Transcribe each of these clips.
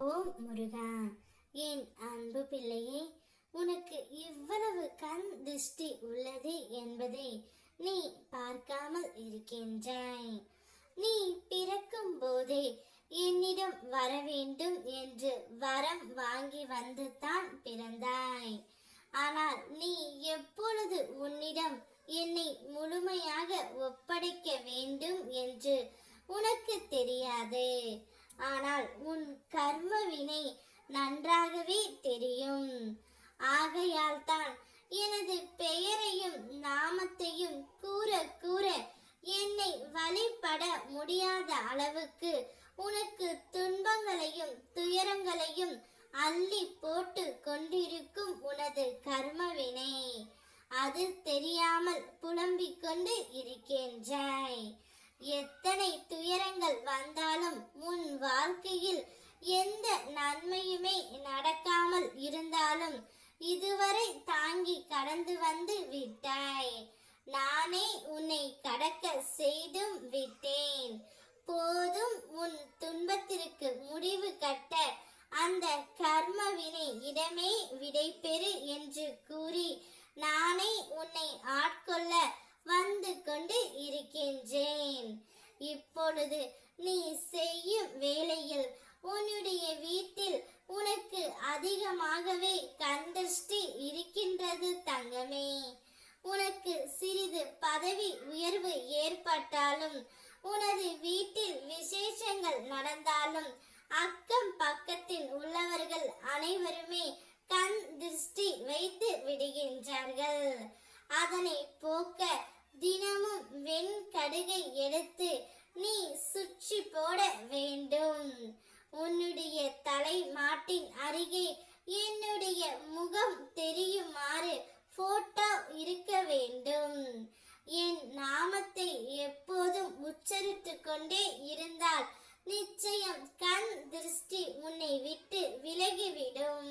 ஓ முருகா. என் அன்பு பிள்ளையே உனக்கு இவ்வளவு கண் திருஷ்டி உள்ளது என்பதை நீ பார்க்காமல் இருக்கின்றாய். நீ பிறக்கும் போதே என்னிடம் வர வேண்டும் என்று வரம் வாங்கி வந்து தான் பிறந்தாய். ஆனால் நீ எப்பொழுது உன்னிடம் என்னை முழுமையாக ஒப்படைக்க வேண்டும் என்று உனக்கு தெரியாது. ஆனால் உன் கர்ம வினை நன்றாகவே தெரியும். ஆகையால் தான் எனது பெயரையும் நாமத்தையும் கூற கூற என்னை வழிபட முடியாத அளவுக்கு உனக்கு துன்பங்களையும் துயரங்களையும் அள்ளி போட்டு கொண்டிருக்கும் உனது கர்மவினை. அது தெரியாமல் புலம்பிக் கொண்டு இருக்கின்றாய் எத்தனை துயரங்கள் வந்தாலும் வாழ்க்கையில் எந்த நன்மையுமே நடக்காமல் இருந்தாலும் இதுவரை தாங்கி கடந்து வந்து விட்டாய். நானே உன்னை கடக்க செய்தும் விட்டேன். போதும் உன் துன்பத்திற்கு முடிவு கட்ட அந்த கர்மவினை இடமே விடைபெறு என்று கூறி நானே உன்னை ஆட்கொள்ள வந்து கொண்டு இருக்கின்றேன். இப்பொழுது நீ செய்யும் வேளையில் உன்னுடைய வீட்டில் உனக்கு அதிகமாகவே கந்தஷ்டி இருக்கின்றது தங்கமே. உனக்கு சிறிது பதவி உயர்வு ஏற்பட்டாலும் உனது வீட்டில் விசேஷங்கள் நடந்தாலும் அக்கம் பக்கத்தில் உள்ளவர்கள் அனைவருமே கண் திருஷ்டி வைத்து விடுகின்றார்கள். அதனை போக்க தினமும் வெண்கடுகை எடுத்து நீ சுற்றி போட வேண்டும். உன்னுடைய அருகே என்னுடைய முகம் தெரியுமாறு போட்டோ இருக்க வேண்டும். என் நாமத்தை எப்போதும் உச்சரித்து கொண்டே இருந்தால் நிச்சயம் கண் திருஷ்டி உன்னை விட்டு விலகிவிடும்.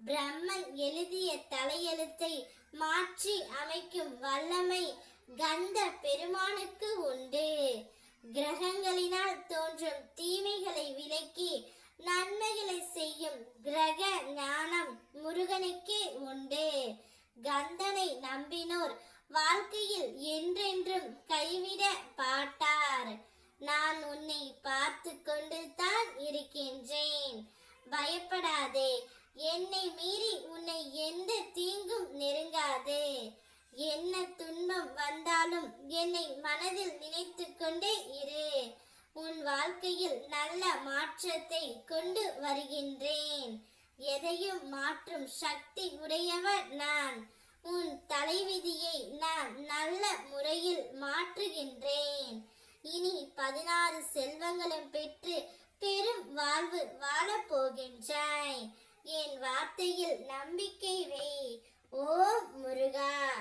பிரம்மன் எழுதிய தலையெழுத்தை மாற்றி அமைக்கும் வல்லமை கந்த பெருமானுக்கு உண்டு. ரக கிரக ஞானம் முருகனுக்கே உண்டு. கந்தனை நம்பினோர் வாழ்க்கையில் என்றென்றும் கைவிட பாட்டார் நான் உன்னை பார்த்து கொண்டு தான் இருக்கின்றேன். பயப்படாதே என்னை மீறி உன்னை எந்த தீங்கும் நெருங்காது. என்ன துன்பம் வந்தாலும் என்னை மனதில் நினைத்து கொண்டே இரு. நல்ல மாற்றத்தை கொண்டு வருகின்றேன். எதையும் மாற்றும் சக்தி உடையவர் நான். உன் தலைவிதியை நான் நல்ல முறையில் மாற்றுகின்றேன். இனி பதினாறு செல்வங்களும் பெற்று பெரும் வாழ்வு வாழப் போகின்றாய். என் வார்த்தையில் நம்பிக்கை வை. ஓ முருகா!